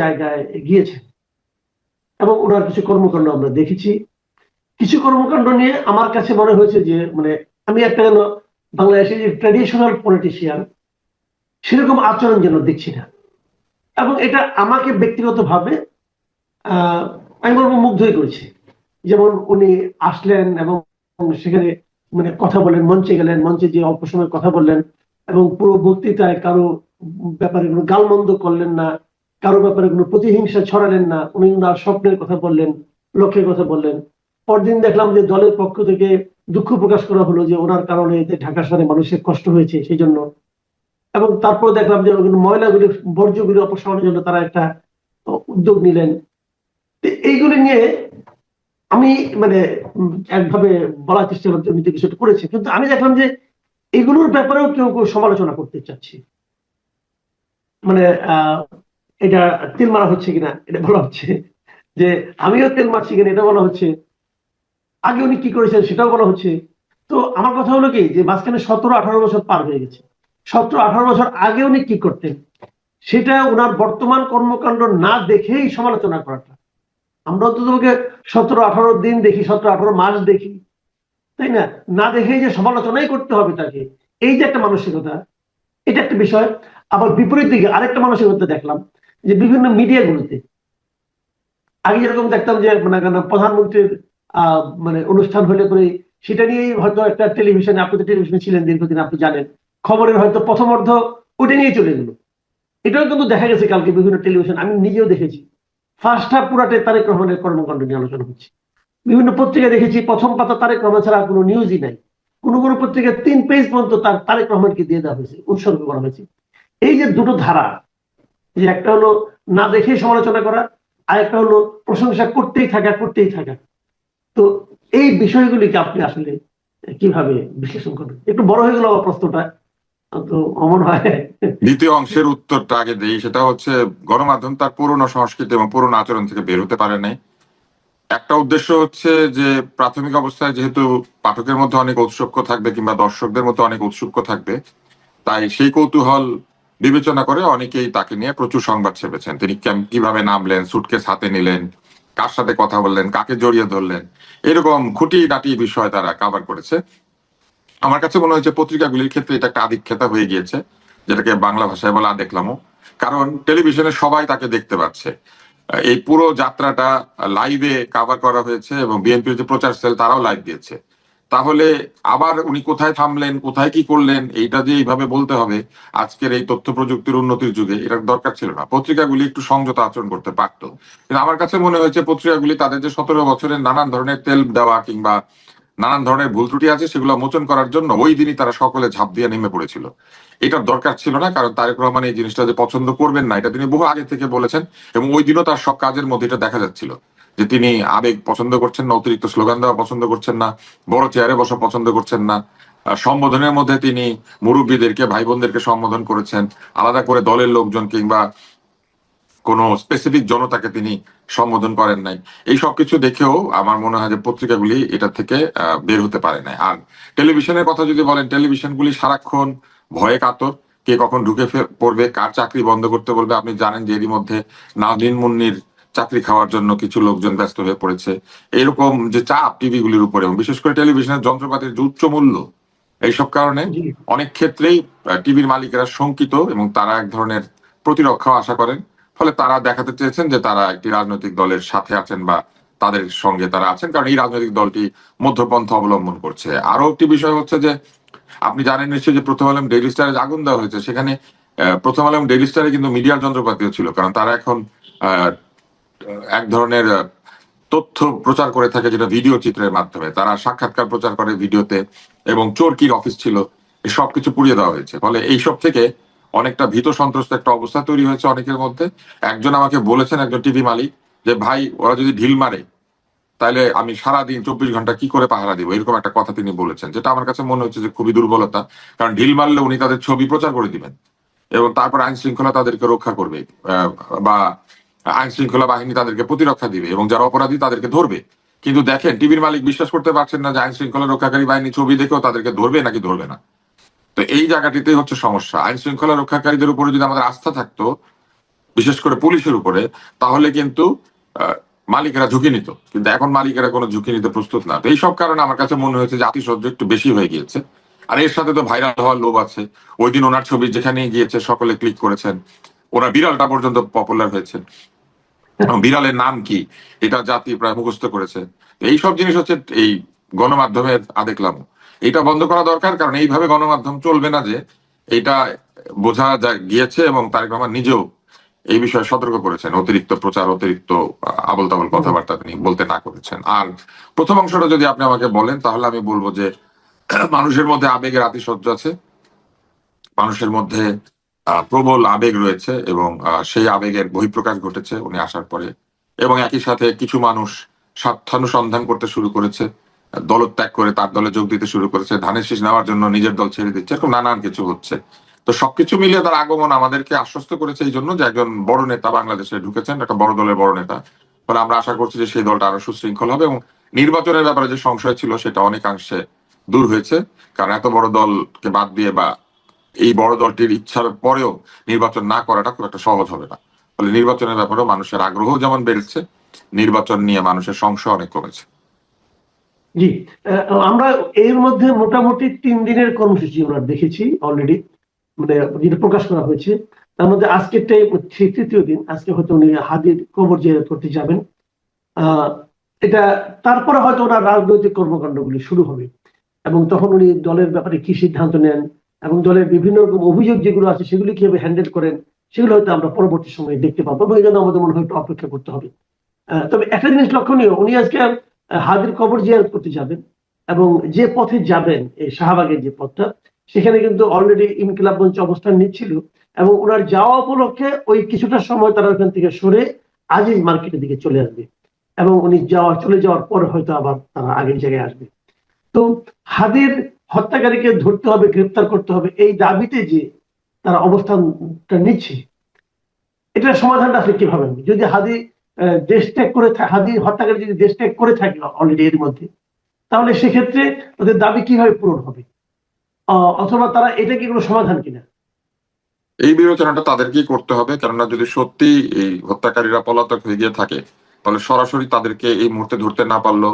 জায়গায় গিয়েছেন এবং ওনার কিছু কর্মকাণ্ড আমরা দেখেছি। কিছু কর্মকাণ্ড নিয়ে আমার কাছে মনে হয়েছে যে মানে আমি একটা যেন বাংলাদেশের যে ট্র্যাডিশনাল পলিটিশিয়ান সেরকম আচরণ যেন দেখছি না। এবং এটা আমাকে ব্যক্তিগতভাবে আমি বলব মুগ্ধই করেছে। যেমন উনি আসলেন এবং সেখানে মানে কথা বলেন, মঞ্চে গেলেন, মঞ্চে যে অল্প সময় কথা বললেন এবং পুরো বক্তৃতায় কারও ব্যাপারে কোনো গালমন্দ করলেন না কারও ব্যাপারে কোনো প্রতিহিংসা ছড়ালেন না, উনি ওনার স্বপ্নের কথা বললেন, লক্ষ্যের কথা বললেন। পরদিন দেখলাম যে দলের পক্ষ থেকে দুঃখ প্রকাশ করা হলো যে ওনার কারণে এতে ঢাকা শহরে মানুষের কষ্ট হয়েছে, সেই জন্য। এবং তারপর দেখলাম যে ময়লাগুলি, বর্জ্যগুলি অপসারণের জন্য তারা একটা উদ্যোগ নিলেন। এইগুলি নিয়ে আমি মানে একভাবে বলার চেষ্টা করতে তো কিছুটা করেছে, কিন্তু আমি দেখলাম যে এগুলোর ব্যাপারেও কেউ কেউ সমালোচনা করতে চাচ্ছে। মানে এটা তেল মারা হচ্ছে কিনা, এটা বলা হচ্ছে। যে আমিও তেল মারছি কিনা, এটা বলা হচ্ছে। আগে উনি কি করেছেন সেটাও বলা হচ্ছে। তো আমার কথা হলো কি, যে মাঝখানে সতেরো, আঠারো বছর পার হয়ে গেছে। সতেরো, আঠারো বছর আগে উনি কি করতেন, সেটা ওনার বর্তমান কর্মকাণ্ড না দেখেই সমালোচনা করাটা। আমরা অন্তত সতেরো, আঠারো দিন দেখি, সতেরো, আঠারো মাস দেখি। তাই না? না দেখেই যে সমালোচনাই করতে হবে তাকে, এই যে একটা মানসিকতা, এটা একটা বিষয়। আবার বিপরীত দিকে আরেকটা মানসিকতা দেখলাম। যে বিভিন্ন মিডিয়াগুলোতে আগে যেরকম দেখতাম যে মানে প্রধানমন্ত্রীর মানে অনুষ্ঠান হলে পরে সেটা নিয়েই হয়তো একটা টেলিভিশনে আপনি তো টেলিভিশনে ছিলেন দীর্ঘদিন, আপনি জানেন। খবরের হয়তো প্রথম অর্ধ ওটা নিয়ে চলে গেল। এটাও কিন্তু দেখা গেছে কালকে বিভিন্ন টেলিভিশন আমি নিজেও দেখেছি। ফার্স্ট হাফ পুরাটে তারেক রহমানের কর্মকাণ্ড নিয়ে আলোচনা হচ্ছে। বিভিন্ন পত্রিকা দেখেছি, প্রথম পাতা তারেক রহমান ছাড়া কোনো নিউজই নাই। কোন কোন পত্রিকায় তিন পেজ পর্যন্ত তার তারেক রহমানকে দিয়ে দেওয়া হয়েছে, উৎসর্গ করা হয়েছে। এই যে দুটো ধারা যে একটা হলো না দেখে সমালোচনা করা, আর একটা হলো প্রশংসা করতেই থাকা করতেই থাকা। তো এই বিষয়গুলিকে আপনি আসলে কীভাবে বিশ্লেষণ করবেন? একটু বড় হয়ে গেল আমার প্রশ্নটা দ্বিতীয় অংশের উত্তরটা আগে দিই, সেটা হচ্ছে গণমাধ্যম তার পুরনো সংস্কৃতি এবং পুরনো আচরণ থেকে বের হতে পারে নাই। একটা উদ্দেশ্য হচ্ছে যে প্রাথমিক অবস্থায় যেহেতু পাঠকের মধ্যে অনেক ঔৎসুক্য থাকবে কিংবা দর্শকদের মধ্যে অনেক ঔৎসুক্য থাকবে, তাই সেই কৌতূহল বিবেচনা করে অনেকেই তাকে নিয়ে প্রচুর সংবাদ ছেপেছেন। তিনি কীভাবে নামলেন সুটকেস হাতে নিলেন, কার সাথে কথা বললেন, কাকে জড়িয়ে ধরলেন, এরকম খুঁটি নাটি বিষয় তারা কাভার করেছে। আমার কাছে মনে হয়েছে পত্রিকাগুলির ক্ষেত্রে এটা একটা আধিক্ষেতা হয়ে গিয়েছে, যেটাকে বাংলা ভাষায় বলা দেখলামও কারণ টেলিভিশনে সবাই তাকে দেখতে পাচ্ছে। এই পুরো যাত্রাটা লাইভে কাভার করা হয়েছে এবং বিএনপির যে প্রচার সেল তারাও লাইভ দিয়েছে। তাহলে আবার উনি কোথায় থামলেন, কোথায় কি করলেন, এইটা যে এইভাবে বলতে হবে, আজকের এই তথ্য প্রযুক্তির উন্নতির যুগে এটার দরকার ছিল না। পত্রিকাগুলি একটু সংযত আচরণ করতে পারতো। কিন্তু আমার কাছে মনে হয়েছে পত্রিকাগুলি তাদের যে সতেরো বছরের নানান ধরনের তেল দেওয়া কিংবা নানান ধরনের ভুল ত্রুটি আছে, সেগুলো মোচন করার জন্য ওই দিনই তারা সকলে ঝাঁপ দিয়ে নেমে পড়েছিল। এটার দরকার ছিল না, কারণ তারেক রহমান এই জিনিসটা যে পছন্দ করবেন না, এটা তিনি বহু আগে থেকে বলেছেন এবং ওই দিনও তার সব কাজের মধ্যে এটা দেখা যাচ্ছিল। যে তিনি আবেগ পছন্দ করছেন না, অতিরিক্ত স্লোগান দেওয়া পছন্দ করছেন না, বড় চেয়ারে বসা পছন্দ করছেন না সম্বোধনের মধ্যে তিনি মুরব্বীদেরকে ভাই বোনদেরকে সম্বোধন করেছেন, আলাদা করে দলের লোকজন কিংবা কোনো স্পেসিফিক জনতাকে তিনি সম্বোধন করেন নাই। এই সব কিছু দেখেও আমার মনে হয় যে পত্রিকাগুলি এটা থেকে বের হতে পারে নাই। আর টেলিভিশনের কথা যদি বলেন, টেলিভিশনগুলি সারাক্ষণ ভয়ে কাতর, কে কখন ঢুকে পড়বে, কার চাকরি বন্ধ করতে বলবে, আপনি জানেন যে এরই মধ্যে নাদিন মুন্নির চাকরি খাওয়ার জন্য কিছু লোকজন ব্যস্ত হয়ে পড়েছে। এরকম যে চাপ টিভি গুলির উপরে বিশেষ করে টেলিভিশনের যন্ত্রপাতির যে উচ্চ মূল্য এইসব কারণে অনেক ক্ষেত্রেই টিভির মালিকেরা শঙ্কিত এবং তারা এক ধরনের প্রতিরক্ষা আশা করেন। ফলে তারা দেখাতে চেয়েছেন যে তারা একটি রাজনৈতিক দলের সাথে আছেন বা তাদের সঙ্গে তারা আছেন কারণ এই রাজনৈতিক দলটি মধ্যপন্থা অবলম্বন করছে। আরও একটি বিষয় হচ্ছে যে আপনি জানেন নিশ্চয়ই যে প্রথম আলম ডেইলি স্টারে আগুন দেওয়া হয়েছে সেখানে আহ, প্রথম আলম ডেইলি স্টারে কিন্তু মিডিয়ার যন্ত্রপাতিও ছিল কারণ তারা এখন আহ, এক ধরনের তথ্য প্রচার করে থাকে যেটা ভিডিও চিত্রের মাধ্যমে। তারা সাক্ষাৎকার প্রচার করে ভিডিওতে এবং চোরকির অফিস ছিল সব কিছু পুড়িয়ে দেওয়া হয়েছে। ফলে এইসব থেকে অনেকটা ভীত সন্ত্রস্ত একটা অবস্থা তৈরি হয়েছে অনেকের মধ্যে। একজন আমাকে বলেছেন, একজন টিভি মালিক, যে, ভাই, ওরা যদি ঢিল মারে তাহলে আমি সারা দিন চব্বিশ ঘণ্টা কি করে পাহারা দিব? এরকম একটা কথা তিনি বলেছেন, যেটা আমার কাছে মনে হচ্ছে যে খুবই দুর্বলতা। কারণ ঢিল মারলে উনি তাদের ছবি প্রচার করে দিবেন এবং তারপর আইন শৃঙ্খলা তাদেরকে রক্ষা করবে বা আইন শৃঙ্খলা বাহিনী তাদেরকে প্রতিরক্ষা দিবে এবং যারা অপরাধী তাদেরকে ধরবে। কিন্তু দেখেন, টিভির মালিক বিশ্বাস করতে পারছেন না যে আইন শৃঙ্খলা রক্ষাকারী বাহিনী ছবি দেখেও তাদেরকে ধরবে নাকি ধরবে না। তো এই জায়গাটিতেই হচ্ছে সমস্যা। আইন শৃঙ্খলা রক্ষাকারীদের উপরে যদি আমাদের আস্থা থাকতো, বিশেষ করে পুলিশের উপরে, তাহলে কিন্তু মালিকেরা ঝুঁকি নিত। কিন্তু এখন মালিকেরা কোনো ঝুঁকি নিতে প্রস্তুত না। তো এইসব কারণে আমার কাছে মনে হয়েছে যে আতিশয্য একটু বেশি হয়ে গিয়েছে। আর এর সাথে তো ভাইরাল হওয়ার লোভ আছে। ওই দিন ওনার ছবি যেখানে গিয়েছে, সকলে ক্লিক করেছেন। ওনার বিড়ালটা পর্যন্ত পপুলার হয়েছে। বিড়ালের নাম কি? এটা জাতি প্রায় মুখস্থ করেছে। এইসব জিনিস হচ্ছে এই গণমাধ্যমের আদেকলাম এটা বন্ধ করা দরকার কারণ এইভাবে গণমাধ্যম চলবে না যে এটা বোঝা গিয়েছে এবং তারেক রহমান নিজেও এই বিষয়ে সতর্ক করেছেন। অতিরিক্ত প্রচার অতিরিক্ত আবল তাবল কথাবার্তা তিনি বলতে না করেছেন। আর প্রথম অংশটা যদি আপনি আমাকে বলেন তাহলে আমি বলব যে মানুষের মধ্যে আবেগের আতিশয্য আছে। মানুষের মধ্যে প্রবল আবেগ রয়েছে এবং সেই আবেগের বহিঃপ্রকাশ ঘটেছে উনি আসার পরে। এবং একই সাথে কিছু মানুষ স্বার্থানুসন্ধান করতে শুরু করেছে, দলত্যাগ করে তার দলে যোগ দিতে শুরু করেছে, ধানের শীষ নেওয়ার জন্য নিজের দল ছেড়ে দিচ্ছে, এরকম নানান কিছু হচ্ছে। তো সবকিছু মিলিয়ে তার আগমন আমাদেরকে আশ্বস্ত করেছে এই জন্য যে একজন বড় নেতা বাংলাদেশে ঢুকেছেন, একটা বড় দলের বড় নেতা। ফলে আমরা আশা করছি যে সেই দলটা আরও সুশৃঙ্খল হবে এবং নির্বাচনের ব্যাপারে যে সংশয় ছিল সেটা অনেকাংশে দূর হয়েছে। কারণ এত বড় দলকে বাদ দিয়ে বা এই বড় দলটির ইচ্ছার পরেও নির্বাচন না করাটা খুব একটা সহজ হবে না। ফলে নির্বাচনের ব্যাপারেও মানুষের আগ্রহ যেমন বেড়েছে, নির্বাচন নিয়ে মানুষের সংশয় অনেক কমেছে। জি আমরা এর মধ্যে মোটামুটি তিন দিনের কর্মসূচি আমরা দেখেছি অলরেডি মানে যেটা প্রকাশ করা হয়েছে। তার মধ্যে আজকেরটাই তৃতীয় দিন, আজকে হয়তো উনি হাদির কবর জিয়ারত করতে যাবেন। এটা তারপরে হয়তো ওনার রাজনৈতিক কর্মকাণ্ডগুলি শুরু হবে। এবং তখন উনি দলের ব্যাপারে কি সিদ্ধান্ত নেন এবং দলের বিভিন্ন রকম অভিযোগ যেগুলো আছে, সেগুলি কীভাবে হ্যান্ডেল করেন, সেগুলো হয়তো আমরা পরবর্তী সময়ে দেখতে পাবো এবং জন্য আমাদের মনে হয় একটু অপেক্ষা করতে হবে। তবে একটা জিনিস লক্ষণীয়, উনি আজকে হাদির কবর জিয়ারত করতে যাবেন এবং যে পথে যাবেন, এই শাহবাগের যে পথটা, সেখানে কিন্তু অলরেডি ইনকিলাব মঞ্চ অবস্থান নিচ্ছিল এবং ওনার যাওয়া উপলক্ষে ওই কিছুটা সময় তারা ওখান থেকে সরে আজিজ মার্কেটের দিকে চলে আসবে এবং উনি যাওয়া, চলে যাওয়ার পর হয়তো আবার তারা আগের জায়গায় আসবে। তো হাদির হত্যাকারীকে ধরতে হবে, গ্রেপ্তার করতে হবে, এই দাবিতে যে তারা অবস্থানটা নিচ্ছে, এটার সমাধানটা আপনি কীভাবে? যদি হাদি দেশ ত্যাগ করে হাদি হত্যাকারী যদি দেশ ত্যাগ করে থাকে অলরেডি এর মধ্যে, তাহলে সেক্ষেত্রে ওদের দাবি কীভাবে পূরণ হবে অথবা তারা এটা কি কোনো সমাধান কিনা এই বিবেচনাটা তাদেরকেই করতে হবে, কেননা যদি সত্যি এই হত্যাকারীরা পলাতক হয়ে গিয়ে থাকে, তাহলে সরাসরি তাদেরকে এই মুহূর্তে ধরতে না পারল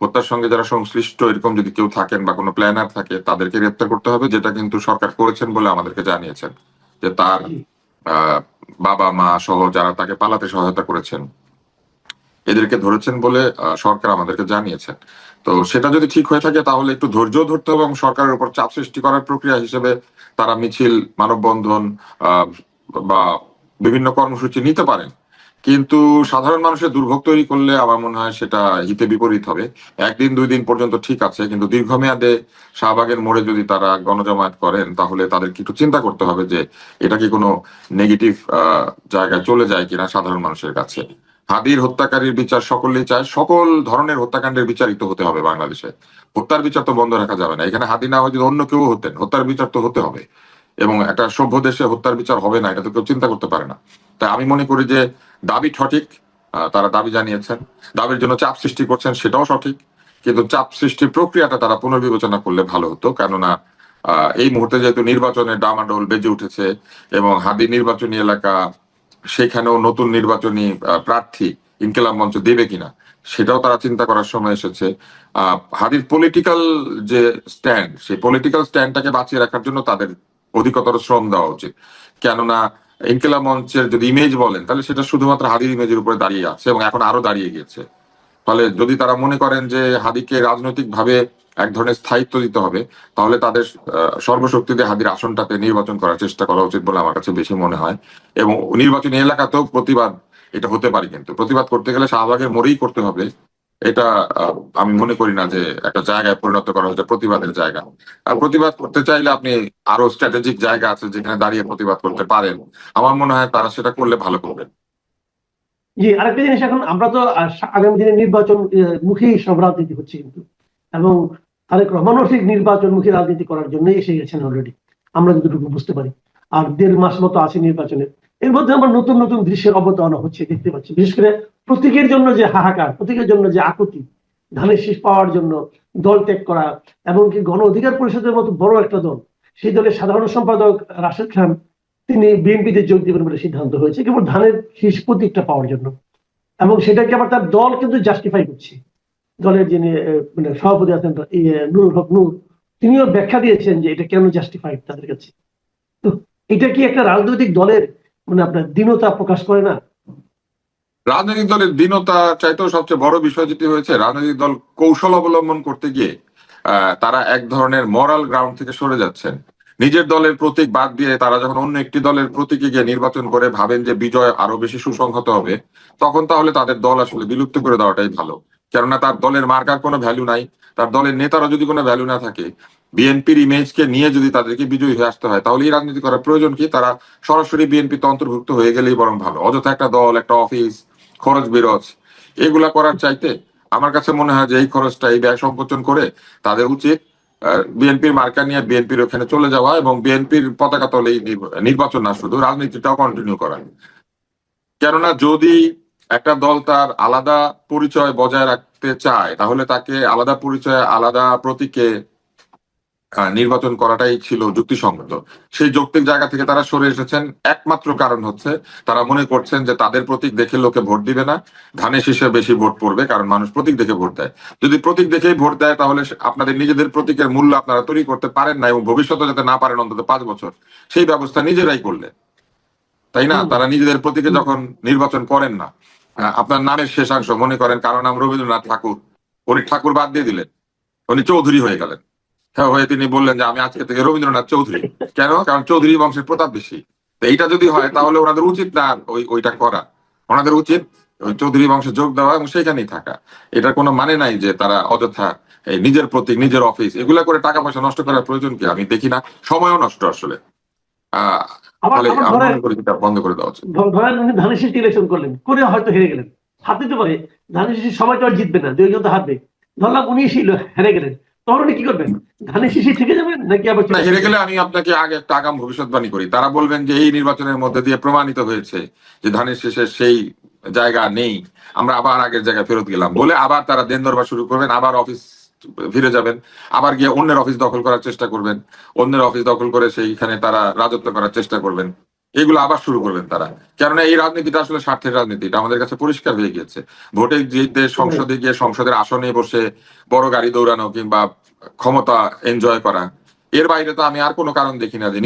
হত্যার সঙ্গে যারা সংশ্লিষ্ট এরকম যদি কেউ থাকেন বা কোনো প্ল্যানার থাকে তাদেরকে গ্রেপ্তার করতে হবে যেটা কিন্তু সরকার করেছেন বলে আমাদেরকে জানিয়েছেন। যে তার বাবা মা সহ যারা তাকে পালাতে সহায়তা করেছেন এদেরকে ধরেছেন বলে সরকার আমাদেরকে জানিয়েছেন। তো সেটা যদি ঠিক হয়ে থাকে তাহলে একটু ধৈর্য ধরতে হবে এবং সরকারের উপর চাপ সৃষ্টি করার প্রক্রিয়া হিসেবে তারা মিছিল মানববন্ধন আহ, বা বিভিন্ন কর্মসূচি নিতে পারেন। কিন্তু সাধারণ মানুষের দুর্ভোগ তৈরি করলে আমার মনে হয় সেটা হিতে বিপরীত হবে। একদিন, দুই দিন পর্যন্ত ঠিক আছে, কিন্তু দীর্ঘমেয়াদে শাহবাগের মোড়ে যদি তারা গণজমায়েত করেন, তাহলে তাদেরকে একটু চিন্তা করতে হবে যে এটা কি কোনো নেগেটিভ জায়গায় চলে যায় কিনা সাধারণ মানুষের কাছে। হাদির হত্যাকারীর বিচার সকলেই চায়। সকল ধরনের হত্যাকাণ্ডের বিচারিত হতে হবে বাংলাদেশে। হত্যার বিচার তো বন্ধ রাখা যাবে না। এখানে হাদি না হয় যদি অন্য কেউ হতেন, হত্যার বিচার তো হতে হবে। এবং একটা সভ্য দেশে হত্যার বিচার হবে না, এটা তো কেউ চিন্তা করতে পারে না। তাই আমি মনে করি যে দাবি সঠিক তারা দাবি জানিয়েছেন। দাবির জন্য চাপ সৃষ্টি করছেন সেটাও সঠিক, কিন্তু চাপ সৃষ্টির প্রক্রিয়াটা তারা পুনর্বিবেচনা করলে ভালো হতো। কেননা এই মুহূর্তে যেহেতু নির্বাচনের ডামাডোল বেজে উঠেছে এবং হাদি নির্বাচনী এলাকা, সেখানেও নতুন নির্বাচনী প্রার্থী ইনকেলাব মঞ্চ দেবে কিনা, সেটাও তারা চিন্তা করার সময় এসেছে। হাদির পলিটিক্যাল যে স্ট্যান্ড সেই পলিটিক্যাল স্ট্যান্ডটাকে বাঁচিয়ে রাখার জন্য তাদের অধিকতর শ্রম দেওয়া উচিত। কেননা ইনকেলাব মঞ্চের যদি ইমেজ বলেন তাহলে সেটা শুধুমাত্র হাদির ইমেজের উপরে দাঁড়িয়ে আছে এবং এখন আরও দাঁড়িয়ে গিয়েছে। ফলে যদি তারা মনে করেন যে হাদিকে রাজনৈতিক ভাবে এক ধরনের স্থায়িত্ব দিতে হবে তাহলে তাদের আহ, সর্বশক্তি দিয়ে হাদির আসনটাতে নির্বাচন করার চেষ্টা করা উচিত বলে আমার কাছে বেশি মনে হয়। এবং নির্বাচনী এলাকাতেও প্রতিবাদ এটা হতে পারে কিন্তু। প্রতিবাদ করতে গেলে শাহবাগের মোড়েই করতে হবে। এটা আমি মনে করি না যে একটা জায়গায় পরিণত করা হচ্ছে প্রতিবাদের জায়গা। আর প্রতিবাদ করতে চাইলে আপনি আরও স্ট্র্যাটেজিক জায়গা আছে যেখানে দাঁড়িয়ে প্রতিবাদ করতে পারেন। আমার মনে হয় তারা সেটা করলে ভালো করবেন জি, আরেকটা জিনিস এখন, আমরা তো আগামী দিনে নির্বাচন মুখী সব রাজনীতি হচ্ছে কিন্তু। এবং তারেক রহমানও ঠিক নির্বাচনমুখী রাজনীতি করার জন্যই এসে গেছেন অলরেডি আমরা যতটুকু বুঝতে পারি। আর দেড় মাস মতো আছে নির্বাচনের। এর মধ্যে আমার নতুন নতুন দৃশ্যের অবতারণা হচ্ছে দেখতে পাচ্ছি বিশেষ করে প্রতীকের জন্য যে হাহাকার প্রতীকের জন্য যে আকুতি ধানের শীষ পাওয়ার জন্য দল ত্যাগ করা এবং কি গণ অধিকার পরিষদের মতো বড় একটা দল সেই দলের সাধারণ সম্পাদক রাশেদ খান তিনি বিএনপিতে যোগ দেবেন বলে সিদ্ধান্ত হয়েছে কেবল ধানের শীষ প্রতীকটা পাওয়ার জন্য। এবং সেটাকে আবার তার দল কিন্তু জাস্টিফাই করছে। দলের যিনি মানে সভাপতি আছেন ইয়ে, নুরুল হক নূর তিনিও ব্যাখ্যা দিয়েছেন যে এটা কেন জাস্টিফাইড তাদের কাছে। তো এটা কি একটা রাজনৈতিক দলের মানে আপনার দীনতা প্রকাশ করে না? রাজনৈতিক দলের দীনতা চাইতেও সবচেয়ে বড় বিষয় যেটি হয়েছে, রাজনৈতিক দল কৌশল অবলম্বন করতে গিয়ে তারা এক ধরনের মরাল গ্রাউন্ড থেকে সরে যাচ্ছেন। নিজের দলের প্রতীক বাদ দিয়ে তারা যখন অন্য একটি দলের প্রতীকে গিয়ে নির্বাচন করে ভাবেন যে বিজয় আরও বেশি সুসংহত হবে, তখন তাহলে তাদের দল আসলে বিলুপ্ত করে দেওয়াটাই ভালো। কেননা তার দলের মার্কার কোনো ভ্যালু নাই। তার দলের নেতারা যদি কোনো ভ্যালু না থাকে বিএনপির ইমেজকে নিয়ে যদি তাদেরকে বিজয়ী হয়ে আসতে হয়, তাহলে এই রাজনীতি করার প্রয়োজন কি? তারা সরাসরি বিএনপিতে অন্তর্ভুক্ত হয়ে গেলেই বরং ভালো। অযথা একটা দল, একটা অফিস খরচ বিরজ এগুলা করার চাইতে আমার কাছে মনে হয় যে এই খরচটা, এই ব্যয় সংকোচন করে তাদের উচিত বিএনপির মার্কা নিয়ে বিএনপির ওখানে চলে যাওয়া এবং বিএনপির পতাকা নির্ব- নির্বাচন না শুধু, রাজনীতিটাও কন্টিনিউ করা। কেননা যদি একটা দল তার আলাদা পরিচয় বজায় রাখতে চায় তাহলে তাকে আলাদা পরিচয় আলাদা প্রতীকে নির্বাচন করাটাই ছিল যুক্তিসঙ্গত। সেই যৌক্তিক জায়গা থেকে তারা সরে এসেছেন। একমাত্র কারণ হচ্ছে তারা মনে করছেন যে তাদের প্রতীক দেখে লোকে ভোট দিবে না। ধানে শীষে বেশি ভোট পড়বে কারণ মানুষ প্রতীক দেখে ভোট দেয়। যদি প্রতীক দেখেই ভোট দেয় তাহলে আপনাদের নিজেদের প্রতীকের মূল্য আপনারা তৈরি করতে পারেন না এবং ভবিষ্যতে যাতে না পারেন অন্তত পাঁচ বছর। সেই ব্যবস্থা নিজেরাই করলে তাই না? তারা নিজেদের প্রতীকে যখন নির্বাচন করেন না আপনার নামের শেষাংশ মনে করেন কারণ নাম রবীন্দ্রনাথ ঠাকুর। উনি ঠাকুর বাদ দিয়ে দিলেন। উনি চৌধুরী হয়ে গেলেন। হ্যাঁ হয়ে তিনি বললেন যে, আমি আজকে থেকে রবীন্দ্রনাথ চৌধুরী। কেন? কারণ চৌধুরী বংশের প্রতাপ বেশি। তো এইটা যদি হয়, তাহলে ওনাদের উচিত না ওই, ওইটা করা। ওনাদের উচিত চৌধুরী বংশে যোগ দেওয়া এবং সেখানেই থাকা। এটার কোনো মানে নাই যে তারা অযথা নিজের প্রতীক, নিজের অফিস, এগুলা করে টাকা পয়সা নষ্ট করার প্রয়োজন কি? আমি দেখি না। সময়ও নষ্ট আসলে। আবার তাহলে আবার আমি ধরেন করি এটা বন্ধ করে দেওয়া উচিত ধরেন উনি ধানের ইলেকশন করলেন করে হয়তো হেরে গেলেন। হাত দিতে পারে ধানের সবাই তো আর জিতবে না দুই তো হারবে। ধরলাম উনি হেরে গেলেন। তখন উনি কি করবেন? ধানের শীষে থেকে যাবেন নাকি আবার হেরে গেলে আমি আপনাকে আগে একটা আগাম ভবিষ্যৎবাণী করি। তারা বলবেন যে এই নির্বাচনের মধ্যে দিয়ে প্রমাণিত হয়েছে যে ধানের শেষের সেই জায়গা নেই। আমরা আবার আগের জায়গায় ফেরত গেলাম বলে আবার তারা দেন দরবার শুরু করবেন আবার অফিস ফিরে যাবেন। আবার গিয়ে অন্যের অফিস দখল করার চেষ্টা করবেন। অন্যের অফিস দখল করে সেইখানে তারা রাজত্ব করার চেষ্টা করবেন। এগুলো আবার শুরু করবেন তারা। কেননা এই রাজনীতিটা আসলে স্বার্থের রাজনীতি। আমাদের কাছে পরিষ্কার হয়ে গিয়েছে। ভোটে জিতে সংসদে গিয়ে সংসদের আসনে বসে বড় গাড়ি দৌড়ানো কিংবা ক্ষমতা এনজয় করা, এর বাইরে তো আমি আর কোনো কারণ দেখি না যে